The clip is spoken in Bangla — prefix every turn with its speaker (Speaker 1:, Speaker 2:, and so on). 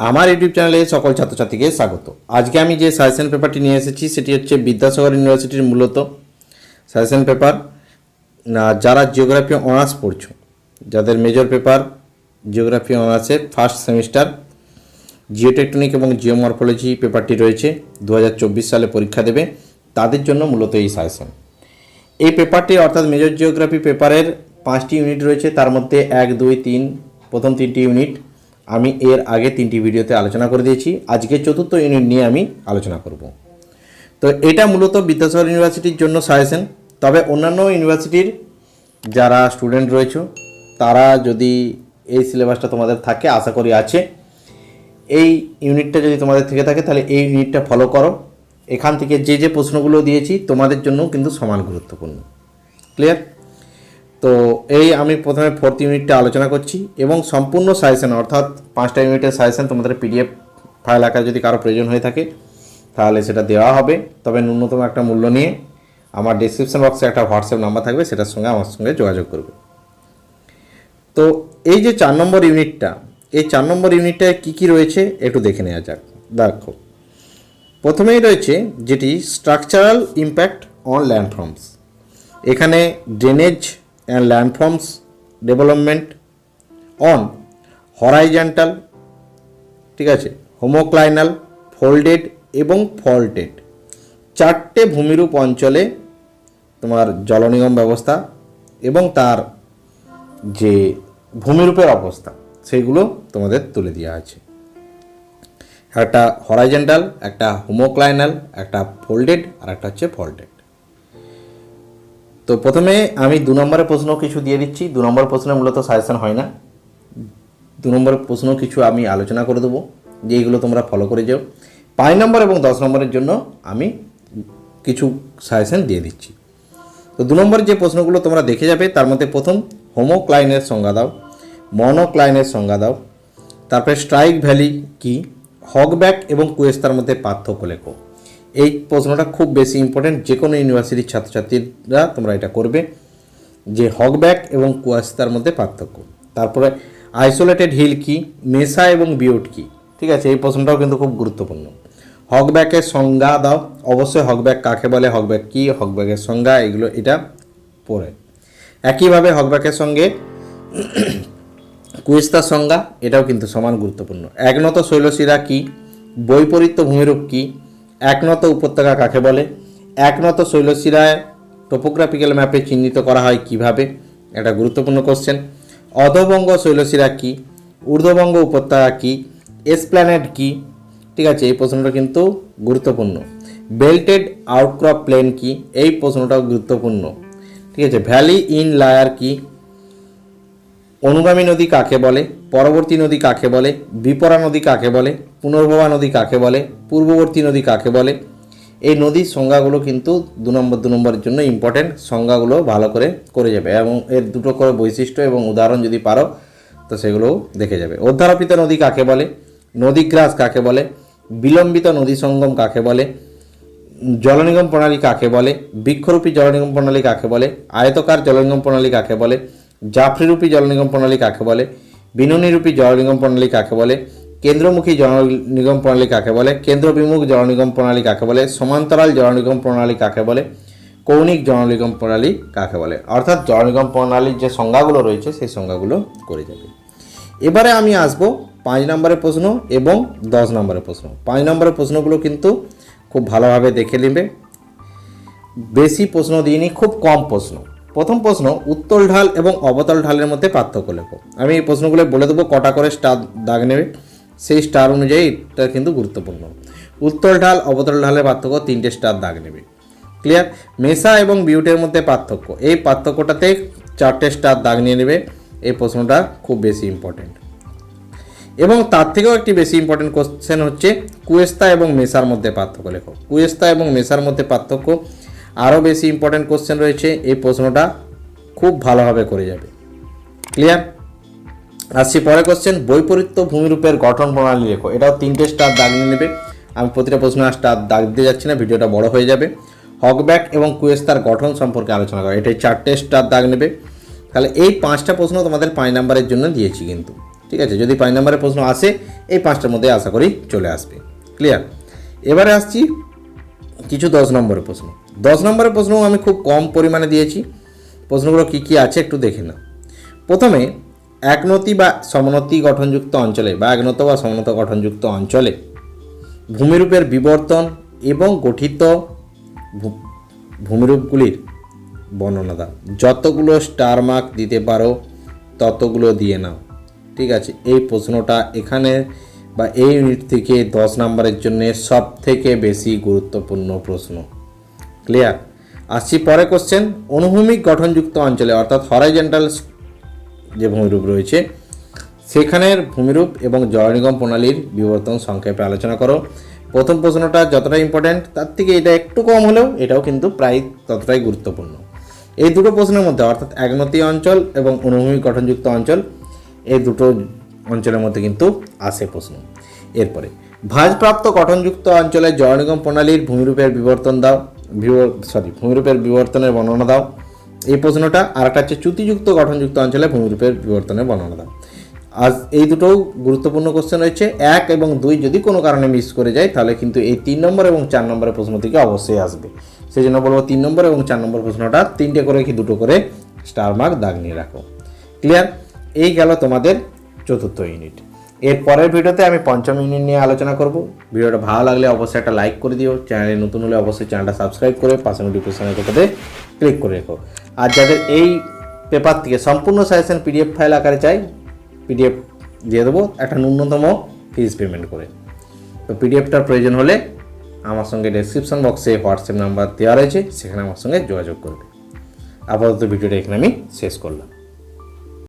Speaker 1: আমার ইউটিউব চ্যানেলে সকল ছাত্রছাত্রীকে স্বাগত। আজকে আমি যে সাজেশন পেপারটি নিয়ে এসেছি, সেটি হচ্ছে বিদ্যাসাগর ইউনিভার্সিটির মূলত সাজেশন পেপার যারা জিওগ্রাফি অনার্স পড়ছো, যাদের মেজর পেপার জিওগ্রাফি অনার্সের ফার্স্ট সেমিস্টার জিওটেকটনিক এবং জিওমরফোলজি পেপারটি রয়েছে দু হাজার চব্বিশ সালে পরীক্ষা দেবে, তাদের জন্য মূলত এই সাজেশন এই পেপারটি অর্থাৎ মেজর জিওগ্রাফি পেপারের পাঁচটি ইউনিট রয়েছে, তার মধ্যে এক, দুই, তিন, প্রথম তিনটি ইউনিট আমি এর আগে তিনটি ভিডিওতে আলোচনা করে দিয়েছি। আজকে চতুর্থ ইউনিট নিয়ে আমি আলোচনা করব। তো এটা মূলত বিদ্যাসাগর ইউনিভার্সিটির জন্য সাজেশন। তবে অন্যান্য ইউনিভার্সিটির যারা স্টুডেন্ট রয়েছে, তারা যদি এই সিলেবাসটা তোমাদের থাকে, আশা করি আছে। এই ইউনিটটা যদি তোমাদের থেকে থাকে, তাহলে এই ইউনিটটা ফলো করো। এখান থেকে যে যে প্রশ্নগুলো দিয়েছি, তোমাদের জন্য কিন্তু সমান গুরুত্বপূর্ণ। ক্লিয়ার তো এই আমি প্রথমে ফোর্থ ইউনিটটা আলোচনা করছি এবং সম্পূর্ণ সাজেশন অর্থাৎ পাঁচটা ইউনিটের সাজেশন তোমাদের পিডিএফ ফাইল আকারে যদি কারও প্রয়োজন হয়ে থাকে, তাহলে সেটা দেওয়া হবে। তবে ন্যূনতম একটা মূল্য নিয়ে আমার ডিসক্রিপশন বক্সে একটা হোয়াটসঅ্যাপ নাম্বার থাকবে, সেটার সঙ্গে আমার সঙ্গে যোগাযোগ করবে। তো এই যে চার নম্বর ইউনিটটা এই চার নম্বর ইউনিটটায় কী কী রয়েছে একটু দেখে নেওয়া যাক। দেখো, প্রথমেই রয়েছে যেটি স্ট্রাকচারাল ইম্প্যাক্ট অন ল্যান্ডফর্মস এখানে drainage and landforms development on horizontal ঠিক আছে হোমোক্লাইনাল ফোল্ডেড এবং ফল্টেড চারটে ভূমিরূপ অঞ্চলে তোমার জলনিগম ব্যবস্থা এবং তার যে ভূমিরূপের অবস্থা, সেগুলো তোমাদের তুলে দেওয়া আছে। একটা হরাইজেন্টাল একটা হোমোক্লাইনাল একটা ফোল্ডেড আর একটা হচ্ছে ফল্টেড তো প্রথমে আমি দু নম্বরের প্রশ্ন কিছু দিয়ে দিচ্ছি। দু নম্বর প্রশ্নে মূলত সাজেশন হয় না। দু নম্বরের প্রশ্ন কিছু আমি আলোচনা করে দেবো, যে এইগুলো তোমরা ফলো করে যাও। পাঁচ নম্বর এবং দশ নম্বরের জন্য আমি কিছু সাজেশন দিয়ে দিচ্ছি। তো দু নম্বর যে প্রশ্নগুলো তোমরা দেখে যাবে, তার মধ্যে প্রথম হোমোক্লাইনের সংজ্ঞা দাও মনোক্লাইনের সংজ্ঞা দাও। তারপরে স্ট্রাইক ভ্যালি কি হকব্যাক এবং কুয়েস্তার মধ্যে পার্থক্য লেখো। এই প্রশ্নটা খুব বেশি ইম্পর্টেন্ট যে কোনো ইউনিভার্সিটির ছাত্রছাত্রীরা তোমরা এটা করবে, যে হকব্যাক এবং কুয়াস্তার মধ্যে পার্থক্য। তারপরে আইসোলেটেড হিল কি, মেসা এবং বিউট কি? ঠিক আছে, এই প্রশ্নটাও কিন্তু খুব গুরুত্বপূর্ণ। হকব্যাকের সংজ্ঞা দাও। অবশ্যই হকব্যাক কাকে বলে, হকব্যাক কি, হকব্যাকের সংজ্ঞা, এগুলো এটা পড়ে। একইভাবে হকব্যাকের সঙ্গে কুয়েস্তার সংজ্ঞা, এটাও কিন্তু সমান গুরুত্বপূর্ণ। একনত শৈলশিরা কি, বৈপরীত্য ভূমিরূপ কি একনত উপত্যকা কাকে বলে? একনত শৈলশিরায় টোপোগ্রাফিক্যাল ম্যাপে চিহ্নিত করা হয় কীভাবে? এটা গুরুত্বপূর্ণ কোশ্চেন অধবঙ্গ শৈলশিরা কি? ঊর্ধ্ববঙ্গ উপত্যকা কি? এসপ্ল্যানেড কি? ঠিক আছে, এই প্রশ্নটা কিন্তু গুরুত্বপূর্ণ। বেল্টেড আউটক্রপ প্লেন কি? এই প্রশ্নটাও গুরুত্বপূর্ণ। ঠিক আছে ভ্যালি ইন লায়ার কি? অনুগামী নদী কাকে বলে পরবর্তী নদী কাকে বলে বিপরা নদী কাকে বলে পুনর্ভবা নদী কাকে বলে পূর্ববর্তী নদী কাকে বলে এই নদীর সংজ্ঞাগুলো কিন্তু দু নম্বর দু নম্বরের জন্য ইম্পর্টেন্ট সংজ্ঞাগুলো ভালো করে করে যাবে এবং এর দুটো করে বৈশিষ্ট্য এবং উদাহরণ যদি পারো তো সেগুলোও দেখে যাবে অধ্যারোপিত নদী কাকে বলে নদীগ্রাস কাকে বলে বিলম্বিত নদী সঙ্গম কাকে বলে জলনিগম প্রণালী কাকে বলে বৃক্ষরূপী জলনিগম প্রণালী কাকে বলে আয়তকার জলনিগম প্রণালী কাকে বলে জাফরিরূপী জলনিগম প্রণালী কাকে বলে? বিনুনিরূপী জলনিগম প্রণালী কাকে বলে? কেন্দ্রমুখী জলনিগম প্রণালী কাকে বলে? কেন্দ্রবিমুখ জলনিগম প্রণালী কাকে বলে? সমান্তরাল জলনিগম প্রণালী কাকে বলে? কৌণিক জলনিগম প্রণালী কাকে বলে? অর্থাৎ জলনিগম প্রণালীর যে সংজ্ঞাগুলো রয়েছে, সেই সংজ্ঞাগুলো করে যাবে। এবারে আমি আসব পাঁচ নম্বরের প্রশ্ন এবং দশ নম্বরের প্রশ্ন। পাঁচ নম্বরের প্রশ্নগুলো কিন্তু খুব ভালোভাবে দেখে নেবে। বেশি প্রশ্ন দিইনি, খুব কম প্রশ্ন। প্রথম প্রশ্ন, উত্তল ঢাল এবং অবতল ঢালের মধ্যে পার্থক্য লেখো। আমি এই প্রশ্নগুলো বলে দেবো, কটা করে স্টার দাগ নেবে। সেই স্টার অনুযায়ী এটা কিন্তু গুরুত্বপূর্ণ। উত্তল ঢাল, অবতল ঢালের পার্থক্য, তিনটে স্টার দাগ নেবে। ক্লিয়ার মেসা এবং বিউটের মধ্যে পার্থক্য। এই পার্থক্যটাতে চারটে স্টার দাগ নিয়ে নেবে। এই প্রশ্নটা খুব বেশি ইম্পর্টেন্ট এবং তার থেকেও একটি বেশি ইম্পর্টেন্ট কোশ্চেন হচ্ছে, কুয়েস্তা এবং মেসার মধ্যে পার্থক্য লেখো। কুয়েস্তা এবং মেসার মধ্যে পার্থক্য আরও বেশি ইম্পর্টেন্ট কোশ্চেন রয়েছে, এই প্রশ্নটা খুব ভালোভাবে করে যাবে। ক্লিয়ার আসছি পরে কোশ্চেন বৈপরীত্য ভূমিরূপের গঠন প্রণালী লেখো। এটাও তিনটে স্টার দাগ নিয়ে নেবে। আমি প্রতিটা প্রশ্ন আর স্টার দাগ দিতে যাচ্ছি না, ভিডিওটা বড় হয়ে যাবে। হকব্যাক এবং কুয়েস্তার গঠন সম্পর্কে আলোচনা করা। এটাই চারটে স্টার দাগ নেবে। তাহলে এই পাঁচটা প্রশ্ন তোমাদের পাঁচ নাম্বারের জন্য দিয়েছি কিন্তু। ঠিক আছে? যদি পাঁচ নম্বরের প্রশ্ন আসে, এই পাঁচটার মধ্যে আশা করি চলে আসবে। ক্লিয়ার এবারে আসছি কিছু দশ নম্বরের প্রশ্ন। দশ নম্বরের প্রশ্ন আমি খুব কম পরিমাণে দিয়েছি। প্রশ্নগুলো কী কী আছে একটু দেখে নাও। প্রথমে, একনতি বা সমনতি গঠনযুক্ত অঞ্চলে বা একনত বা সমনত গঠনযুক্ত অঞ্চলে ভূমিরূপের বিবর্তন এবং গঠিত ভূমিরূপগুলির বর্ণনা দাও যতগুলো স্টার মার্ক দিতে পারো, ততগুলো দিয়ে নাও। ঠিক আছে? এই প্রশ্নটা এখানে বা এই ইউনিট থেকে দশ নম্বরের জন্য সব থেকে বেশি গুরুত্বপূর্ণ প্রশ্ন। ক্লিয়ার আসছি পরে কোশ্চেন অনুভূমিক গঠনযুক্ত অঞ্চলে, অর্থাৎ হরাইজেন্টাল যে ভূমিরূপ রয়েছে, সেখানের ভূমিরূপ এবং জলনিগম প্রণালীর বিবর্তন সংক্ষেপে আলোচনা করো। প্রথম প্রশ্নটা যতটা ইম্পর্ট্যান্ট তার থেকে এটা একটু কম হলেও এটাও কিন্তু প্রায় ততটাই গুরুত্বপূর্ণ। এই দুটো প্রশ্নের মধ্যে, অর্থাৎ একনতি অঞ্চল এবং অনুভূমিক গঠনযুক্ত অঞ্চল, এই দুটো অঞ্চলের মধ্যে কিন্তু আসে প্রশ্ন। এরপরে, ভাঁজপ্রাপ্ত গঠনযুক্ত অঞ্চলে জলনিগম প্রণালীর ভূমিরূপের বিবর্তন দাও। সরি ভূমিরূপের বিবর্তনের বর্ণনা দাও। এই প্রশ্নটা আর একটা হচ্ছে চ্যুতিযুক্ত, গঠনযুক্ত অঞ্চলে ভূমিরূপের বিবর্তনের বর্ণনা দাও। আজ এই দুটো গুরুত্বপূর্ণ কোশ্চেন রয়েছে। এক এবং দুই যদি কোনো কারণে মিস করে যায়, তাহলে কিন্তু এই তিন নম্বর এবং চার নম্বরের প্রশ্ন থেকে অবশ্যই আসবে। সেই জন্য বলব তিন নম্বর এবং চার নম্বর প্রশ্নটা তিনটে করে কি দুটো করে স্টার মার্ক দাগ নিয়ে রাখো। ক্লিয়ার এই গেল তোমাদের চতুর্থ ইউনিট এর পরের ভিডিওতে আমি পঞ্চম ইউনিট নিয়ে আলোচনা করব। ভিডিওটা ভালো লাগলে অবশ্যই একটা লাইক করে দিও। চ্যানেলে নতুন হলে অবশ্যই চ্যানেলটা সাবস্ক্রাইব করে পাশে নোটিফিকেশনের কোথাতে ক্লিক করে রেখো। আর যাদের এই পেপার থেকে সম্পূর্ণ সাজেশন পিডিএফ ফাইল আকারে চাই পিডিএফ দিয়ে দেবো একটা ন্যূনতম ফিজ পেমেন্ট করে। তো পিডিএফটার প্রয়োজন হলে আমার সঙ্গে ডেসক্রিপশন বক্সে হোয়াটসঅ্যাপ নাম্বার দেওয়া রয়েছে, সেখানে আমার সঙ্গে যোগাযোগ করবে। আপাতত ভিডিওটা এখানে আমি শেষ করলাম।